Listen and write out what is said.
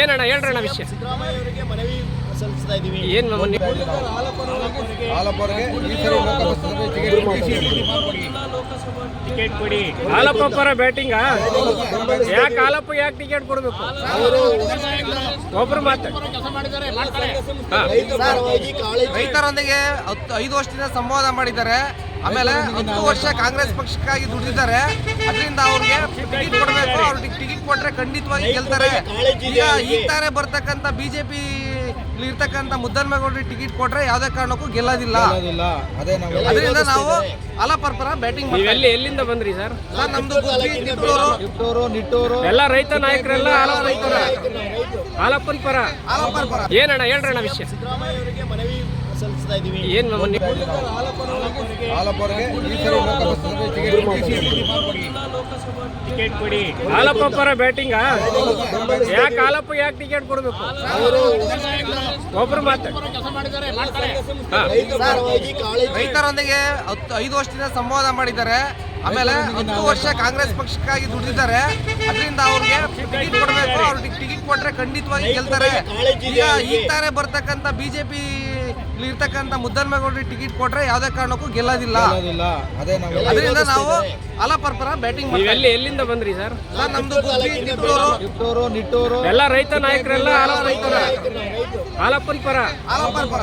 ಏನಣ್ಣ ಹೇಳ್ರಣ್ಣ ವಿಷಯ. ಸಿದ್ದರಾಮಯ್ಯ ಅವರಿಗೆ ಮನವಿ ಸಲ್ಲಿಸ್ತಾ ಏನ್ ಟಿಕೆಟ್ ಕೊಡಿ. ಹಾಲಪ್ಪ ಪರ ಬ್ಯಾಟಿಂಗ? ಯಾಕೆ ಹಾಲಪ್ಪ ಯಾಕೆ ಟಿಕೆಟ್ ಕೊಡ್ಬೇಕು? ಒಬ್ರು ಮಾತಾಡಿ ರೈತರೊಂದಿಗೆ ಹತ್ತು ಐದು ವರ್ಷದಿಂದ ಸಂವಾದ ಮಾಡಿದ್ದಾರೆ. ಆಮೇಲೆ ಹತ್ತು ವರ್ಷ ಕಾಂಗ್ರೆಸ್ ಪಕ್ಷಕ್ಕಾಗಿ ದುಡಿದಿದ್ದಾರೆ. ಅದರಿಂದ ಅವ್ರಿಗೆ ಟಿಕೆಟ್ ಕೊಟ್ರೆ ಖಂಡಿತವಾಗಿ ಗೆಲ್ತಾರೆ. ಈಗ ಈಗ ತಾನೇ ಬರ್ತಕ್ಕಂಥ ಬಿಜೆಪಿ ಇರ್ತಕ್ಕಂಥ ಮುದ್ದನ್ಮೇಗೌಡರಿಗೆ ಟಿಕೆಟ್ ಕೊಟ್ರೆ ಯಾವುದೇ ಕಾರಣಕ್ಕೂ ಗೆಲ್ಲೋದಿಲ್ಲ. ಅದರಿಂದ ನಾವು ಅದರಿಂದ ನಾವು ಅಲಪರ್ಪರ ಬ್ಯಾಟಿಂಗ್ ಎಲ್ಲಿಂದ ಬಂದ್ರಿ ಸರ್? ಸರ್ ನಮ್ದು ನಿಟ್ಟೂರು ನಿಟ್ಟೂರು. ನಿಟ್ಟೂರು ಎಲ್ಲ ರೈತ ನಾಯಕರೆಲ್ಲ ಹಾಲಪ್ಪ ಪರ ಹಾಲಪ್ಪನ ಪರ ಏನಣ್ಣ ಹೇಳ್ರಣ್ಣ ವಿಷಯ. ಸಿದ್ದರಾಮಯ್ಯ ಅವರಿಗೆ ಮನವಿ ಸಲ್ಲಿಸ್ತಾ ಏನ್ ಟಿಕೆಟ್ ಕೊಡಿ. ಹಾಲಪ್ಪ ಪರ ಬ್ಯಾಟಿಂಗ? ಯಾಕೆ ಹಾಲಪ್ಪ ಯಾಕೆ ಟಿಕೆಟ್ ಕೊಡ್ಬೇಕು? ಒಬ್ರು ಮಾತಾಡಿ. ರೈತರೊಂದಿಗೆ ಹತ್ತು ಐದು ವರ್ಷದಿಂದ ಸಂವಾದ ಮಾಡಿದ್ದಾರೆ. ಆಮೇಲೆ ಹತ್ತು ವರ್ಷ ಕಾಂಗ್ರೆಸ್ ಪಕ್ಷಕ್ಕಾಗಿ ದುಡಿದಿದ್ದಾರೆ. ಅದರಿಂದ ಅವ್ರಿಗೆ ಟಿಕೆಟ್ ಕೊಡಬೇಕು ಅವ್ರಿಗೆ ಟಿಕೆಟ್ ಕೊಟ್ರೆ ಖಂಡಿತವಾಗಿ ಗೆಲ್ತಾರೆ. ಈಗ ಈಗ ತಾನೇ ಬರ್ತಕ್ಕಂಥ ಬಿಜೆಪಿ ಇರ್ತಕ್ಕಂಥ ಮುದ್ದನ್ಮೇಗೌಡರಿಗೆ ಟಿಕೆಟ್ ಕೊಟ್ರೆ ಯಾವ್ದೇ ಕಾರಣಕ್ಕೂ ಗೆಲ್ಲೋದಿಲ್ಲ. ಇಲ್ಲ ಅದೇ ನಾವು ಅದರಿಂದ ನಾವು ಅಲಪರ್ಪರ ಬ್ಯಾಟಿಂಗ್ ಮಾಡ್ತೀವಿ ನೀವೆಲ್ಲಿ ಎಲ್ಲಿಂದ ಬಂದ್ರಿ ಸರ್? ಸರ್ ನಮ್ದು ನಿಟ್ಟೂರು ನಿಟ್ಟೂರು. ಎಲ್ಲ ರೈತ ನಾಯಕರೆಲ್ಲ ಹಾಲಪ್ಪ ಪರ ಹಾಲಪ್ಪನ ಪರ ಅಲಪರ್ಪರ.